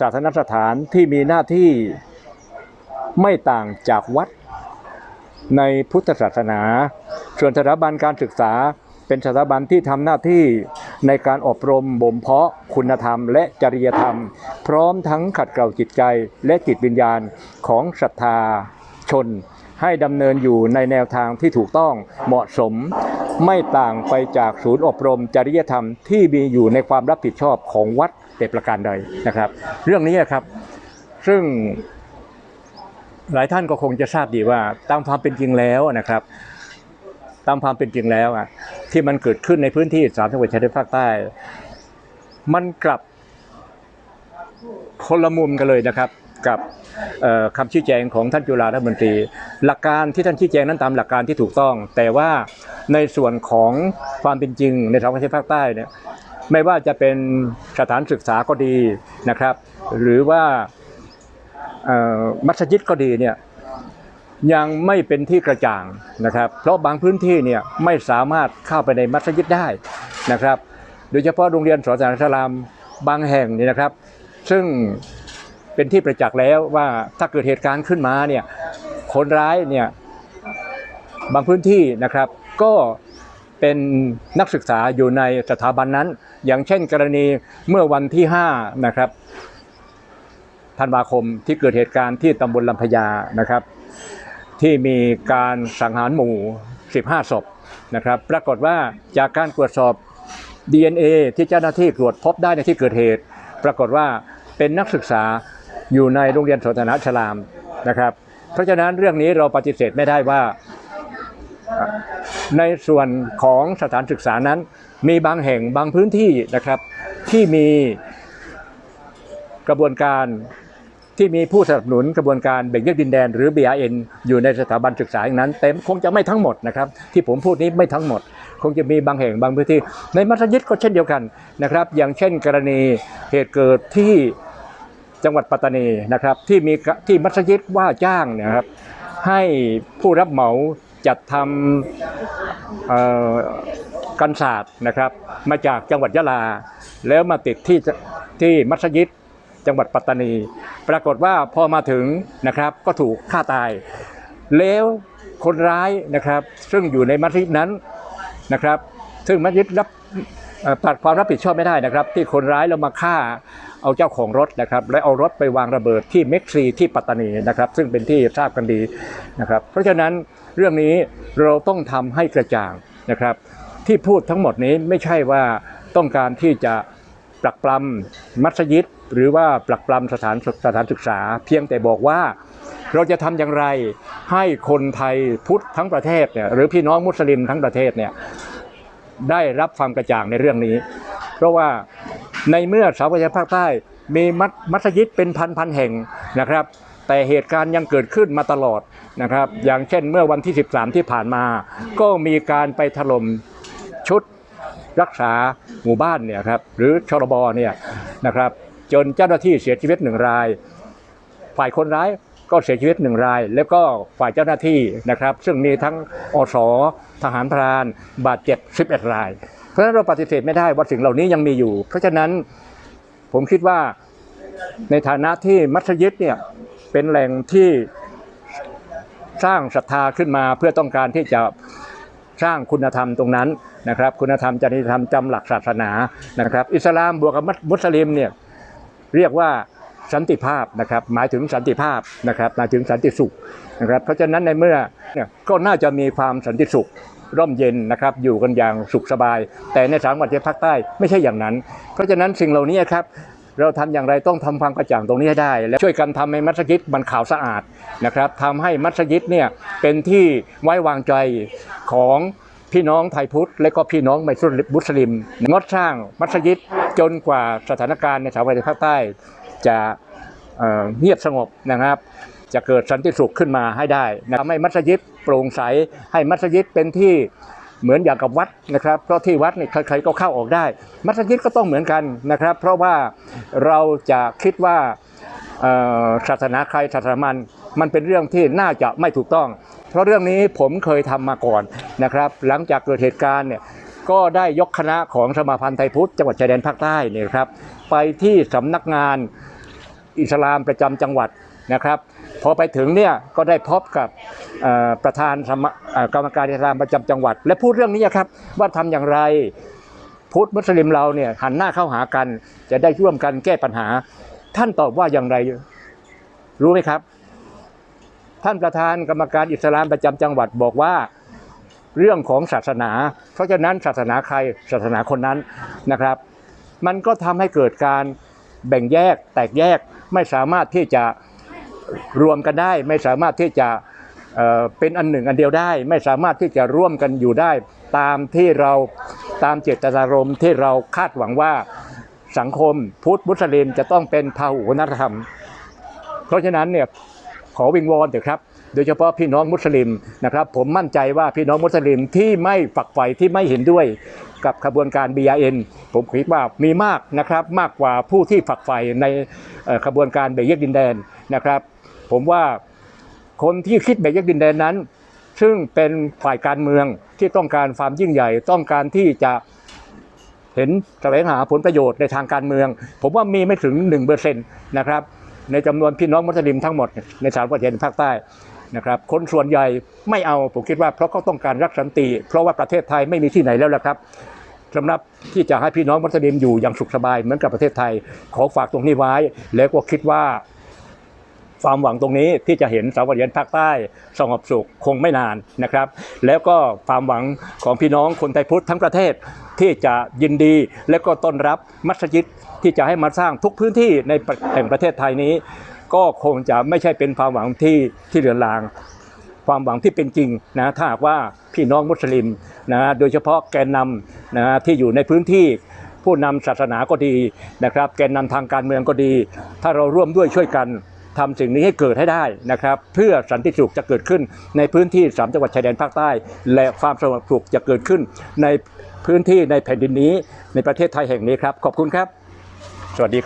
ศาสนสถานที่มีหน้าที่ไม่ต่างจากวัดในพุทธศาสนา ส่วนสถาบันการศึกษาเป็นสถาบันที่ทำหน้าที่ในการอบรมบ่มเพาะคุณธรรม และจริยธรรม พร้อมทั้งขัดเกลาจิตใจและจิตวิญญาณของศรัทธาชน ให้ดำเนินอยู่ในแนวทางที่ถูกต้องเหมาะสม ไม่ต่างไปจากศูนย์อบรมจริยธรรมที่มีอยู่ในความรับผิดชอบของวัดแต่ประการใดนะครับ เรื่องนี้นครับ ซึ่งหลายท่านก็คงจะทราบดีว่าตามความเป็นจริงแล้วนะครับ ตามความเป็นจริงแล้วอะที่มันเกิดขึ้นในพื้นที่สามจังหวัดชายแดนภาคใต้ มันกลับคนละมุมกันเลยนะครับ กับเอ่อคำชี้แจงของท่านจุฬารัฐมนตรี หลักการที่ท่านชี้แจงนั้นตามหลักการที่ถูกต้อง แต่ว่าในส่วนของความเป็นจริงในสางหวัดชายแดนภาคใต้เนี่ยไม่ว่าจะเป็นสถานศึกษาก็ดีนะครับ หรือว่ามัสยิดก็ดีเนี่ยยังไม่เป็นที่กระจ่างนะครับ เพราะบางพื้นที่เนี่ยไม่สามารถเข้าไปในมัสยิดได้นะครับ โดยเฉพาะโรงเรียนสอนศาสนาอิสลามบางแห่งนี่นะครับ ซึ่ง เป็นที่ประจักษ์แล้วว่าถ้าเกิดเหตุการณ์ขึ้นมาเนี่ยคนร้ายเนี่ยบางพื้นที่นะครับก็เป็นนักศึกษาอยู่ในสถาบันนั้น อย่างเช่นกรณีเมื่อวันที่5นะครับธันวาคมที่เกิดเหตุการณ์ที่ตำบลลำพญานะครับ ที่มีการสังหารหมู่ 15 ศพนะครับ ปรากฏว่าจากการตรวจสอบ DNA ที่เจ้าหน้าที่ตรวจพบได้ในที่เกิดเหตุ ปรากฏว่าเป็นนักศึกษา อยู่ในโรงเรียนสถานะชลามนะครับ เพราะฉะนั้นเรื่องนี้เราปฏิเสธไม่ได้ว่า ในส่วนของสถานศึกษานั้น มีบางแห่งบางพื้นที่นะครับ ที่มีกระบวนการที่มีผู้สนับสนุนกระบวนการแบ่งแยกดินแดน หรือ BRN อยู่ในสถาบันศึกษาอย่างนั้น เต็มคงจะไม่ทั้งหมดนะครับที่ผมพูดนี้ไม่ทั้งหมด คงจะมีบางแห่งบางพื้นที่ ในมัสยิดก็เช่นเดียวกันนะครับ อย่างเช่น กรณีเหตุเกิดที่ จังหวัดปัตตานีนะครับที่มีที่มัสยิดว่าจ้างเนะครับ ให้ผู้รับเหมาจัดทำกันศาสตร์นะครับ มาจากจังหวัดยะลา แล้วมาติดที่ที่มัสยิดจังหวัดปัตตานี ปรากฏว่าพอมาถึงนะครับก็ถูกฆ่าตาย แล้วคนร้ายนะครับ ซึ่งอยู่ในมัสยิดนั้นนะครับ ซึ่งมัสยิดรับปัดความรับผิดชอบไม่ได้นะครับ ที่คนร้ายเรามาฆ่า เอาเจ้าของรถนะครับและเอารถไปวางระเบิดที่เม็กซีที่ปัตตานีนะครับซึ่งเป็นที่ทราบกันดีนะครับเพราะฉะนั้นเรื่องนี้เราต้องทำให้กระจ่างนะครับ ที่พูดทั้งหมดนี้ไม่ใช่ว่าต้องการที่จะปรักปรำมัสยิด หรือว่าปรักปรำสถานสถานศึกษา เพียงแต่บอกว่าเราจะทำอย่างไรให้คนไทยพุทธทั้งประเทศเนี่ยหรือพี่น้องมุสลิมทั้งประเทศเนี่ยได้รับความกระจ่างในเรื่องนี้ เพราะว่า ในเมื่อสาวกยภาคใต้มีมัสมัสยิดเป็นพันพันๆแห่งนะครับ แต่เหตุการณ์ยังเกิดขึ้นมาตลอดนะครับ อย่างเช่นเมื่อวันที่ 13 ที่ผ่านมา ก็มีการไปถล่มชุดรักษาหมู่บ้านเนี่ยครับหรือชรบเนี่ยนะครับจนเจ้าหน้าที่เสียชีวิตหนึ่งราย ฝ่ายคนร้าย ก็เสียชีวิตหนึ่งราย แล้วก็ฝ่ายเจ้าหน้าที่นะครับ ซึ่งมีทั้งอสทหารพราน บาดเจ็บ 11 ราย เพราะฉะนั้นเราปฏิเสธไม่ได้ว่าสิ่งเหล่านี้ยังมีอยู่ เพราะฉะนั้นผมคิดว่าในฐานะที่มัสยิดเนี่ยเป็นแหล่งที่สร้างศรัทธาขึ้นมาเพื่อต้องการที่จะสร้างคุณธรรมตรงนั้นนะครับ คุณธรรมจริยธรรมจำหลักศาสนานะครับ อิสลามบวกกับมุสลิมเนี่ยเรียกว่า สันติภาพนะครับหมายถึงสันติภาพนะครับหมายถึงสันติสุขนะครับเพราะฉะนั้นในเมื่อก็น่าจะมีความสันติสุขร่มเย็นนะครับอยู่กันอย่างสุขสบาย แต่ในสามวัดชายภาคใต้ไม่ใช่อย่างนั้น เพราะฉะนั้นสิ่งเหล่านี้ครับเราทำอย่างไรต้องทำความกระจ่างตรงนี้ให้ได้ และช่วยกันทำให้มัสยิดมันขาวสะอาดนะครับทำให้มัสยิดเนี่ยเป็นที่ไว้วางใจของพี่น้องไทยพุทธ และก็พี่น้องมุสลิมงดสร้างมัสยิดจนกว่าสถานการณ์ในสามจังหวัดภาคใต้ จะเเงียบสงบนะครับ จะเกิดสันติสุขขึ้นมาให้ได้นะทำให้มัสยิดโปร่งใสให้มัสยิดเป็นที่เหมือนอย่างกับวัดนะครับ เพราะที่วัดนี่ใครๆก็เข้าออกได้ มัสยิดก็ต้องเหมือนกันนะครับ เพราะว่าเราจะคิดว่าศาสนาใครศาสนามันมันเป็นเรื่องที่น่าจะไม่ถูกต้อง เพราะเรื่องนี้ผมเคยทำมาก่อนนะครับ หลังจากเกิดเหตุการณ์เนี่ยก็ได้ยกคณะของสมาพันธ์ไทยพุทธจังหวัดชายแดนภาคใต้เนี่ยครับ ไปที่สำนักงาน อิสลามประจำจังหวัดนะครับพอไปถึงเนี่ยก็ได้พบกับประธานกรรมการอิสลามประจำจังหวัด และพูดเรื่องนี้ครับว่าทำอย่างไรพุทธมุสลิมเราเนี่ยหันหน้าเข้าหากัน จะได้ร่วมกันแก้ปัญหา ท่านตอบว่าอย่างไรรู้ไหมครับ ท่านประธานกรรมการอิสลามประจำจังหวัดบอกว่าเรื่องของศาสนา เพราะฉะนั้นศาสนาใครศาสนาคนนั้นนะครับ มันก็ทำให้เกิดการแบ่งแยกแตกแยก ไม่สามารถที่จะรวมกันได้ ไม่สามารถที่จะเเป็นอันหนึ่งอันเดียวได้ ไม่สามารถที่จะร่วมกันอยู่ได้ ตามที่เราตามเจตนารมณ์ที่เราคาดหวังว่าสังคมพุทธมุสลิมจะต้องเป็นพาหุวัฒนธรรม เพราะฉะนั้นเนี่ยขอวิงวอนเถอะครับ โดยเฉพาะพี่น้องมุสลิมนะครับผมมั่นใจว่าพี่น้องมุสลิมที่ไม่ฝักใฝ่ที่ไม่เห็นด้วยกับขบวนการ BRN ผมคิดว่ามีมากนะครับมากกว่าผู้ที่ฝักใฝ่ในขบวนการเบรกแยกดินแดนนะครับ ผมว่าคนที่คิดเบรกแยกดินแดนนั้น ซึ่งเป็นฝ่ายการเมืองที่ต้องการความยิ่งใหญ่ ต้องการที่จะเห็นแสวงหาผลประโยชน์ในทางการเมือง ผมว่ามีไม่ถึง1เปอร์เซ็นต์นะครับในจำนวนพี่น้องมุสลิมทั้งหมดในสามประเทศภาคใต้ นะครับคนส่วนใหญ่ไม่เอาผมคิดว่าเพราะเขาต้องการรักสันติ เพราะว่าประเทศไทยไม่มีที่ไหนแล้วละครับสำหรับที่จะให้พี่น้องมุสลิมอยู่อย่างสุขสบายเหมือนกับประเทศไทย ขอฝากตรงนี้ไว้ แล้วก็คิดว่าความหวังตรงนี้ที่จะเห็นสาวเรียนภาคใต้สงบสุขคงไม่นานนะครับ แล้วก็ความหวังของพี่น้องคนไทยพุทธทั้งประเทศที่จะยินดีและก็ต้อนรับมัสยิดที่จะให้มาสร้างทุกพื้นที่ในแห่งประเทศไทยนี้ ก็คงจะไม่ใช่เป็นความหวังที่ที่เลือนลาง ความหวังที่เป็นจริงนะถ้าหากว่าพี่น้องมุสลิมนะโดยเฉพาะแกนนำนะที่อยู่ในพื้นที่ผู้นำศาสนาก็ดีนะครับ แกนนำทางการเมืองก็ดี ถ้าเราร่วมด้วยช่วยกันทำสิ่งนี้ให้เกิดให้ได้นะครับ เพื่อสันติสุขจะเกิดขึ้นในพื้นที่สามจังหวัดชายแดนภาคใต้ และความสงบสุขจะเกิดขึ้นในพื้นที่ในแผ่นดินนี้ในประเทศไทยแห่งนี้ครับ ขอบคุณครับ สวัสดีครับ